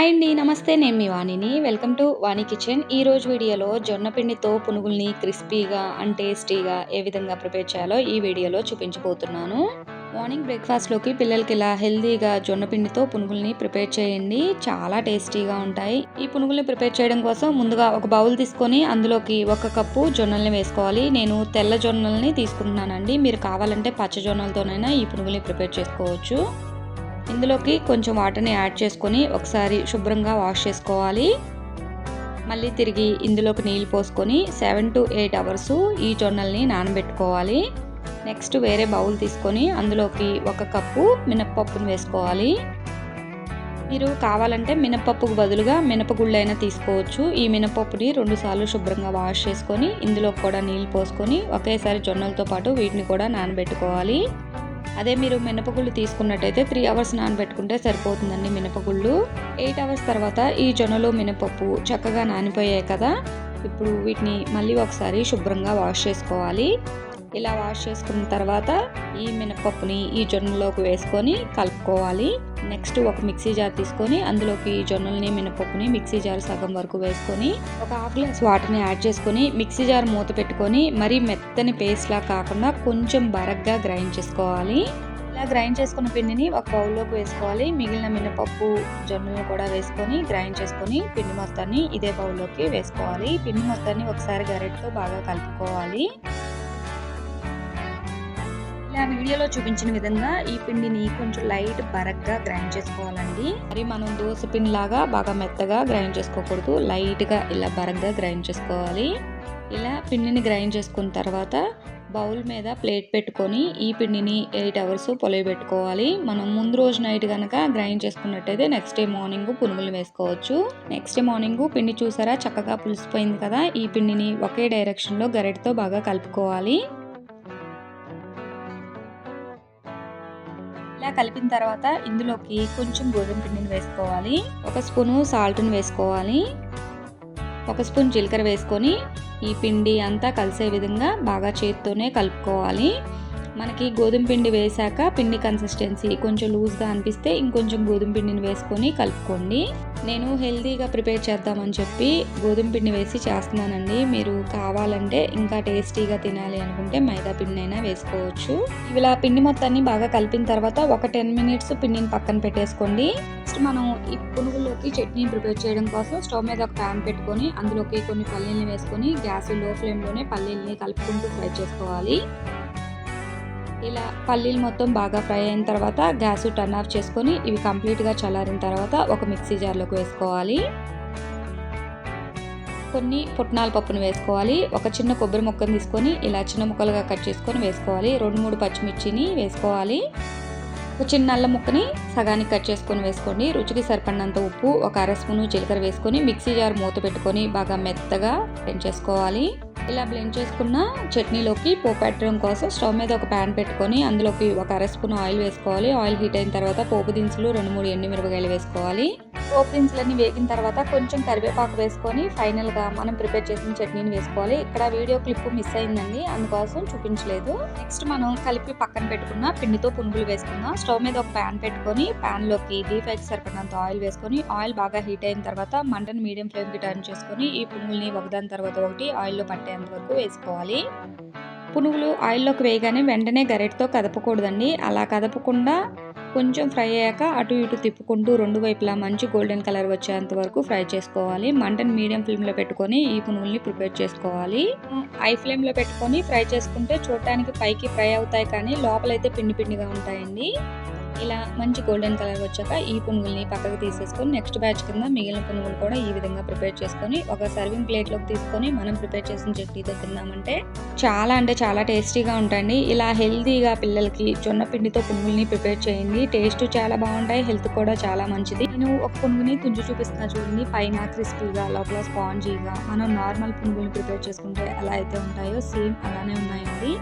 Hi అండి నమస్తే. నేను మీ వాణిని. Welcome to Vani kitchen. ఈ రోజు వీడియోలో జొన్న పిండితో పునుగుల్ని క్రిస్పీగా అండ్ టేస్టీగా ఏ విధంగా ప్రిపేర్ చేయాలో ఈ వీడియోలో చూపించబోతున్నాను. మార్నింగ్ బ్రేక్ఫాస్ట్లోకి పిల్లలకి ఇలా హెల్తీగా జొన్న పిండితో పునుగుల్ని ప్రిపేర్ చేయండి. చాలా టేస్టీగా ఉంటాయి. ఈ పునుగుల్ని ప్రిపేర్ చేయడం కోసం ముందుగా ఒక బౌల్ తీసుకొని అందులోకి ఒక కప్పు జొన్నల్ని వేసుకోవాలి. నేను తెల్ల జొన్నల్ని తీసుకుంటున్నానండి. మీరు కావాలంటే పచ్చ జొన్నలతోనైనా ఈ పునుగుల్ని ప్రిపేర్ చేసుకోవచ్చు. ఇందులోకి కొంచెం వాటర్ని యాడ్ చేసుకొని ఒకసారి శుభ్రంగా వాష్ చేసుకోవాలి. మళ్ళీ తిరిగి ఇందులోకి నీళ్ళు పోసుకొని సెవెన్ టు ఎయిట్ అవర్స్ ఈ జొన్నల్ని నానబెట్టుకోవాలి. నెక్స్ట్ వేరే బౌల్ తీసుకొని అందులోకి ఒక కప్పు మినప్పప్పును వేసుకోవాలి. మీరు కావాలంటే మినపప్పుకు బదులుగా మినపగుళ్ళైనా తీసుకోవచ్చు. ఈ మినపప్పుని రెండుసార్లు శుభ్రంగా వాష్ చేసుకొని ఇందులో కూడా నీళ్ళు పోసుకొని ఒకేసారి జొన్నలతో పాటు వీటిని కూడా నానబెట్టుకోవాలి. అదే మీరు మినపగుళ్ళు తీసుకున్నట్టయితే త్రీ అవర్స్ నానబెట్టుకుంటే సరిపోతుందండి మినపగుళ్ళు. ఎయిట్ అవర్స్ తర్వాత ఈ జొన్నలు మినపప్పు చక్కగా నానిపోయాయి కదా. ఇప్పుడు వీటిని మళ్ళీ ఒకసారి శుభ్రంగా వాష్ చేసుకోవాలి. ఇలా వాష్ చేసుకున్న తర్వాత ఈ మినపప్పుని ఈ జొన్నలోకి వేసుకొని కలుపుకోవాలి. నెక్స్ట్ ఒక మిక్సీ జార్ తీసుకొని అందులోకి జొన్నల్ని మినపప్పుని మిక్సీ జార్ సగం వరకు వేసుకొని ఒక హాఫ్ గ్లాస్ వాటర్ని యాడ్ చేసుకొని మిక్సీ జార్ మూత పెట్టుకొని మరీ మెత్తని పేస్ట్లా కాకుండా కొంచెం బరగ్గా గ్రైండ్ చేసుకోవాలి. ఇలా గ్రైండ్ చేసుకున్న పిండిని ఒక బౌల్లోకి వేసుకోవాలి. మిగిలిన మినపప్పు జొన్నలు కూడా వేసుకొని గ్రైండ్ చేసుకొని పిండి మొత్తాన్ని ఇదే బౌల్లోకి వేసుకోవాలి. పిండి మొత్తాన్ని ఒకసారి గరెట్తో బాగా కలుపుకోవాలి. వీడియోలో చూపించిన విధంగా ఈ పిండిని కొంచెం లైట్ బరగ్గా గ్రైండ్ చేసుకోవాలండి. మరి మనం దోశ పిండి లాగా బాగా మెత్తగా గ్రైండ్ చేసుకోకూడదు. లైట్గా ఇలా బరగ్గా గ్రైండ్ చేసుకోవాలి. ఇలా పిండిని గ్రైండ్ చేసుకున్న తర్వాత బౌల్ మీద ప్లేట్ పెట్టుకొని ఈ పిండిని ఎయిట్ అవర్స్ పెట్టుకోవాలి మనం ముందు రోజు నైట్ కనుక గ్రైండ్ చేసుకున్నట్టయితే నెక్స్ట్ డే మార్నింగ్ పునుగులు వేసుకోవచ్చు. నెక్స్ట్ డే మార్నింగ్ పిండి చూసారా? చక్కగా పులిసిపోయింది కదా? ఈ పిండిని ఒకే డైరెక్షన్లో గరిటతో బాగా కలుపుకోవాలి. ఇలా కలిపిన తర్వాత ఇందులోకి కొంచెం గోధుమ పిండిని వేసుకోవాలి. ఒక స్పూను సాల్ట్ని వేసుకోవాలి. ఒక స్పూన్ జీలకర్ర వేసుకొని ఈ పిండి అంతా కలిసే విధంగా బాగా చేతితోనే కలుపుకోవాలి. మనకి గోధుమ పిండి వేసాక పిండి కన్సిస్టెన్సీ కొంచెం లూజ్గా అనిపిస్తే ఇంకొంచెం గోధుమ పిండిని వేసుకొని కలుపుకోండి. నేను హెల్తీగా ప్రిపేర్ చేద్దామని చెప్పి గోధుమ పిండి వేసి చేస్తున్నానండి. మీరు కావాలంటే ఇంకా టేస్టీగా తినాలి అనుకుంటే మైదా పిండి అయినా వేసుకోవచ్చు. ఇలా పిండి మొత్తాన్ని బాగా కలిపిన తర్వాత ఒక టెన్ మినిట్స్ పిండిని పక్కన పెట్టేసుకోండి. నెక్స్ట్ మనం ఈ పునుగుల్లోకి చట్నీ ప్రిపేర్ చేయడం కోసం స్టవ్ మీద ఒక ప్యాన్ పెట్టుకొని అందులోకి కొన్ని పల్లీల్ని వేసుకొని గ్యాస్లో ఫ్లేమ్లోనే పల్లీల్ని కలుపుకుంటూ ఫ్రై చేసుకోవాలి. ఇలా పల్లీలు మొత్తం బాగా ఫ్రై అయిన తర్వాత గ్యాస్ టర్న్ ఆఫ్ చేసుకొని ఇవి కంప్లీట్గా చల్లారిన తర్వాత ఒక మిక్సీ జార్లోకి వేసుకోవాలి. కొన్ని పుట్నాల పప్పును వేసుకోవాలి. ఒక చిన్న కొబ్బరి ముక్కను తీసుకొని ఇలా చిన్న ముక్కలుగా కట్ చేసుకొని వేసుకోవాలి. రెండు మూడు పచ్చిమిర్చిని వేసుకోవాలి. ఒక చిన్న నల్ల ముక్కని సగానికి కట్ చేసుకొని వేసుకోండి. రుచికి సరిపడినంత ఉప్పు ఒక అర స్పూను జీలకర్ర వేసుకొని మిక్సీ జార్ మూత పెట్టుకొని బాగా మెత్తగా పెంచేసుకోవాలి ఇలా బ్లెండ్ చేసుకున్న చట్నీలోకి పోపు పెట్టడం కోసం స్టవ్ మీద ఒక ప్యాన్ పెట్టుకొని అందులోకి ఒక అర స్పూన్ ఆయిల్ వేసుకోవాలి. ఆయిల్ హీట్ అయిన తర్వాత పోపు దినుసులు రెండు మూడు ఎండు మిరపకాయలు వేసుకోవాలి. పోపు వేగిన తర్వాత కొంచెం కరివేపాకు వేసుకొని ఫైనల్గా మనం ప్రిపేర్ చేసిన చట్నీని వేసుకోవాలి. ఇక్కడ వీడియో క్లిప్ మిస్ అయిందండి అందుకోసం చూపించలేదు. నెక్స్ట్ మనం కలిపి పక్కన పెట్టుకున్న పిండితో పునుగులు వేసుకుందాం. స్టవ్ మీద ఒక ప్యాన్ పెట్టుకొని ప్యాన్లోకి డీప్ ఫ్రైకి సరిపడినంత ఆయిల్ వేసుకొని ఆయిల్ బాగా హీట్ అయిన తర్వాత మంటను మీడియం ఫ్లేమ్కి టర్న్ చేసుకొని ఈ పునుగుల్ని ఒకదాని తర్వాత ఒకటి ఆయిల్లో పట్టేంత వరకు వేసుకోవాలి. పునుగులు ఆయిల్లోకి వేయగానే వెంటనే గరెట్తో కదపకూడదండి. అలా కదపకుండా కొంచెం ఫ్రై అయ్యాక అటు ఇటు తిప్పుకుంటూ రెండు వైపులా మంచి గోల్డెన్ కలర్ వచ్చేంత వరకు ఫ్రై చేసుకోవాలి. మంటను మీడియం ఫ్లేమ్లో పెట్టుకొని ఈ పునుగుల్ని ప్రిపేర్ చేసుకోవాలి. హై ఫ్లేమ్లో పెట్టుకొని ఫ్రై చేసుకుంటే చూడటానికి పైకి ఫ్రై అవుతాయి కానీ లోపలైతే పిండి పిండిగా ఉంటాయండి. ఇలా మంచి గోల్డెన్ కలర్ వచ్చాక ఈ పునుగుల్ని పక్కకు తీసేసుకొని నెక్స్ట్ బ్యాచ్ కింద మిగిలిన పునుగులు కూడా ఈ విధంగా ప్రిపేర్ చేసుకొని ఒక సర్వింగ్ ప్లేట్లోకి తీసుకొని మనం ప్రిపేర్ చేసిన చట్నీతో తిన్నామంటే చాలా అంటే చాలా టేస్టీగా ఉంటాయండి. ఇలా హెల్తీగా పిల్లలకి జొన్న పిండితో పునుగుల్ని ప్రిపేర్ చేయండి. టేస్ట్ చాలా బాగుంటాయి హెల్త్ కూడా చాలా మంచిది. నేను ఒక పునుగుని తుంచి చూపిస్తున్నా చూడండి. పైన క్రిస్పీగా లోపల స్పాంజీగా మనం నార్మల్ పునుగుల్ని ప్రిపేర్ చేసుకుంటే ఎలా అయితే ఉంటాయో సేమ్ అలానే ఉన్నాయండి.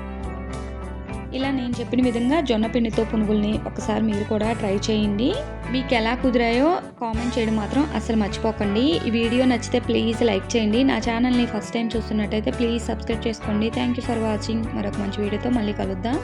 ఇలా నేను చెప్పిన విధంగా జొన్న పిండితో పునుగుల్ని ఒకసారి మీరు కూడా ట్రై చేయండి. మీకు ఎలా కుదిరాయో కామెంట్ చేయడం మాత్రం అసలు మర్చిపోకండి. ఈ వీడియో నచ్చితే ప్లీజ్ లైక్ చేయండి. నా ఛానల్ని ఫస్ట్ టైం చూస్తున్నట్టయితే ప్లీజ్ సబ్స్క్రైబ్ చేసుకోండి. థ్యాంక్ యూ ఫర్ వాచింగ్ మరొక మంచి వీడియోతో మళ్ళీ కలుద్దాం.